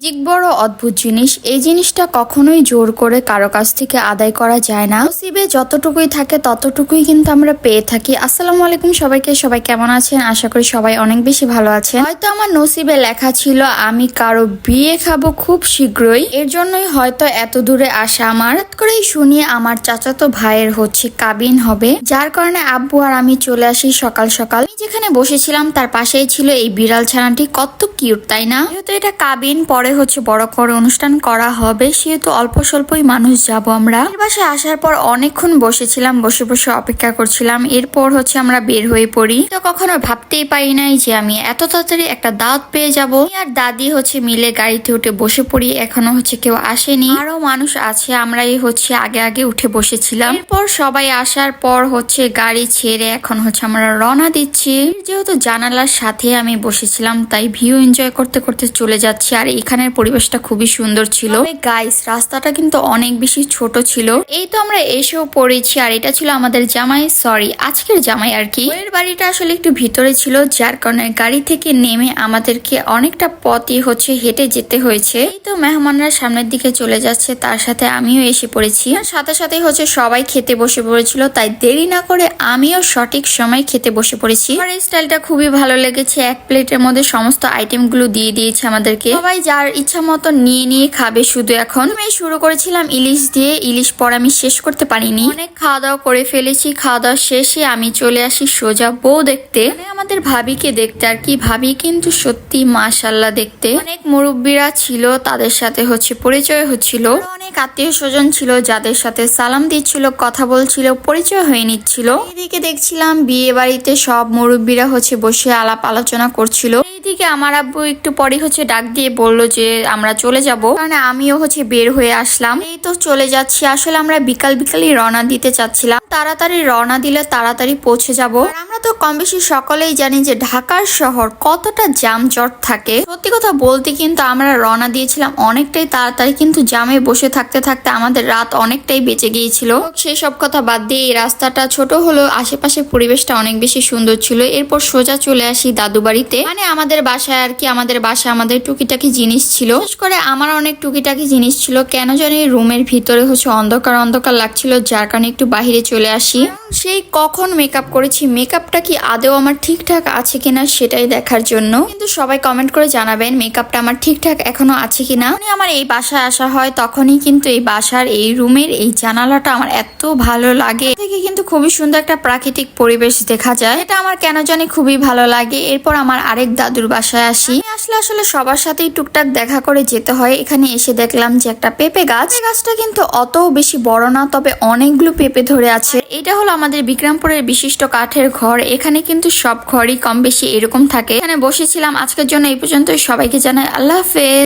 Magic বড় অদ্ভুত জিনিস। এই জিনিসটা কখনোই জোর করে কারও কাছ থেকে আদায় করা যায় না। নসিবে যতটুকুই থাকে ততটুকুই কিন্তু আমরা পেয়ে থাকি। আসসালামু আলাইকুম সবাইকে, সবাই কেমন আছেন? আশা করি সবাই অনেক বেশি ভালো আছেন। হয়তো আমার নসিবে লেখা ছিল, আমি কারও বিয়ে খাব খুব শীঘ্রই। এর জন্যই হয়তো এত দূরে আসা আমার। করেই শুনি আমার চাচাতো ভাইয়ের হচ্ছে কাবিন হবে। যার কারণে আব্বু আর আমি চলে আসি সকাল সকাল। আমি যেখানে বসেছিলাম তার পাশেই ছিল এই বিড়াল ছানাটি। কত কিউট, তাই না? যেহেতু এটা কাবিন, পরে হচ্ছে বড় করে অনুষ্ঠান করা হবে। সেহেতু অল্প স্বল্পই মানুষ যাব আমরা। বাসায় আসার পর অনেকক্ষণ বসেছিলাম, বসে বসে অপেক্ষা করছিলাম। এরপর হচ্ছে আমরা বের হয়ে পড়ি। তো কখনো ভাবতেই পারি নাই যে আমি এত তাড়াতাড়ি একটা দাওয়াত পেয়ে যাব। আর দাদি হচ্ছে মিলে গাড়িতে উঠে বসে পড়ি, এখনও হচ্ছে কেউ আসেনি। আরও মানুষ আছে, আমরাই হচ্ছে আগে আগে উঠে বসেছিলাম। এরপর সবাই আসার পর হচ্ছে গাড়ি ছেড়ে এখন হচ্ছে আমরা রওনা দিচ্ছি। যেহেতু জানালার সাথে আমি বসেছিলাম, তাই ভিউ এনজয় করতে করতে চলে যাচ্ছি। আর এখানের পরিবেশটা খুবই সুন্দর ছিল। গাইস রাস্তাটা কিন্তু অনেক বেশি ছোট ছিল। এই তো আমরা এসেও পড়েছি আর এটা ছিল আমাদের জামাই সরি আজকের জামাই আর কি। ওর বাড়িটা আসলে একটু ভিতরে ছিল, যার কারণে গাড়ি থেকে নেমে আমাদেরকে অনেকটা পথই হচ্ছে হেঁটে যেতে হয়েছে। এই তো মেহমানরা সামনের দিকে চলে যাচ্ছে, তার সাথে আমিও এসে পড়েছি। সাথে সাথে হচ্ছে সবাই খেতে বসে পড়েছিল, তাই দেরি না করে আমিও সঠিক সময় খেতে বসে পড়েছি। আমার স্টাইলটা খুবই ভালো লেগেছে, এক প্লেটের মধ্যে সমস্ত আইটেমগুলো দিয়ে দিয়েছে আমাদেরকে। সবাই যার ইচ্ছা মতো নিয়ে নিয়ে খাবে। শুধু এখন আমি শুরু করেছিলাম ইলিশ দিয়ে। ইলিশ পর আমি শেষ করতে পারিনি। অনেক খাওয়া দাওয়া করে ফেলেছি। খাওয়া দাওয়া শেষে আমি চলে আসি সোজা বউ দেখতে। মানে আমাদের ভাবিকে দেখতে আর কি। ভাবি কিন্তু সত্যি মাশাল্লাহ দেখতে। অনেক মুরব্বীরা ছিল, তাদের সাথে হচ্ছে পরিচয় হচ্ছিল। অনেক আত্মীয় স্বজন ছিল, যাদের সাথে সালাম দিচ্ছিল, কথা বলছিল, পরিচয় হয়ে নিচ্ছিল। এদিকে দেখছিলাম বিয়ে বাড়িতে সব মুরব্বীরা হচ্ছে বসে আলাপ আলোচনা করছিল। এইদিকে আমার আব্বু একটু পরে হচ্ছে ডাক দিয়ে বলল যে আমরা চলে যাব। কারণ আমিও হচ্ছে বের হয়ে আসলাম। এই তো চলে যাচ্ছি। আসলে আমরা বিকাল বিকালই রওনা দিতে চাচ্ছিলাম। তাড়াতাড়ি রওনা দিলে তাড়াতাড়ি পৌঁছে যাব। আমরা কম বেশি সকলেই জানি যে ঢাকার শহর কতটা জামজট থাকে। সত্যি কথা বলতে কিন্তু আমরা রওনা দিয়েছিলাম অনেকটাই তাড়াতাড়ি, কিন্তু জামে বসে থাকতে থাকতে আমাদের রাত অনেকটাই বেঁচে গিয়েছিল। সেই সব কথা বাদ দিয়ে এই রাস্তাটা ছোট হলেও আশেপাশে পরিবেশটা অনেক বেশি সুন্দর ছিল। এরপর সোজা চলে আসি দাদু বাড়িতে মানে আমাদের বাসায় আর কি, আমাদের বাসায় আমাদের টুকিটাকি জিনিস ছিল। বিশেষ করে আমার অনেক টুকিটাকি জিনিস ছিল। কেন জানি রুমের ভিতরে হচ্ছে অন্ধকার অন্ধকার লাগছিল, যার কারণে একটু বাইরে চলে আসি। সেই কখন মেকআপ করেছি মেকআপটা কি আদেও আমার ঠিকঠাক আছে কিনা সেটাই দেখার জন্য। কিন্তু সবাই কমেন্ট করে জানাবেন মেকআপটা আমার ঠিকঠাক এখনও আছে কিনা? মানে আমার এই বাসায় আসা হয়, তখনই কিন্তু এই বাসার এই রুমের এই জানালাটা আমার এত ভালো লাগে। থেকে কিন্তু খুবই সুন্দর একটা প্রাকৃতিক পরিবেশ দেখা যায়। এটা আমার কেন জানি খুবই ভালো লাগে। এরপর আমার আরেক দাদুর বাসায় আসি। আসলে আসলে সবার সাথেই টুকটাক দেখা করে যেতে হয়। এখানে এসে দেখলাম যে একটা পেঁপে গাছ। গাছটা কিন্তু অত বেশি বড় না, তবে অনেকগুলো পেঁপে ধরে আছে। এটা হলো আমাদের বিক্রমপুরের বিশিষ্ট কাঠের ঘর। এখানে কিন্তু সব ঘরই কম বেশি এরকম থাকে। এখানে বসেছিলাম আজকের জন্য এই পর্যন্ত সবাইকে জানাই আল্লাহ হাফেজ।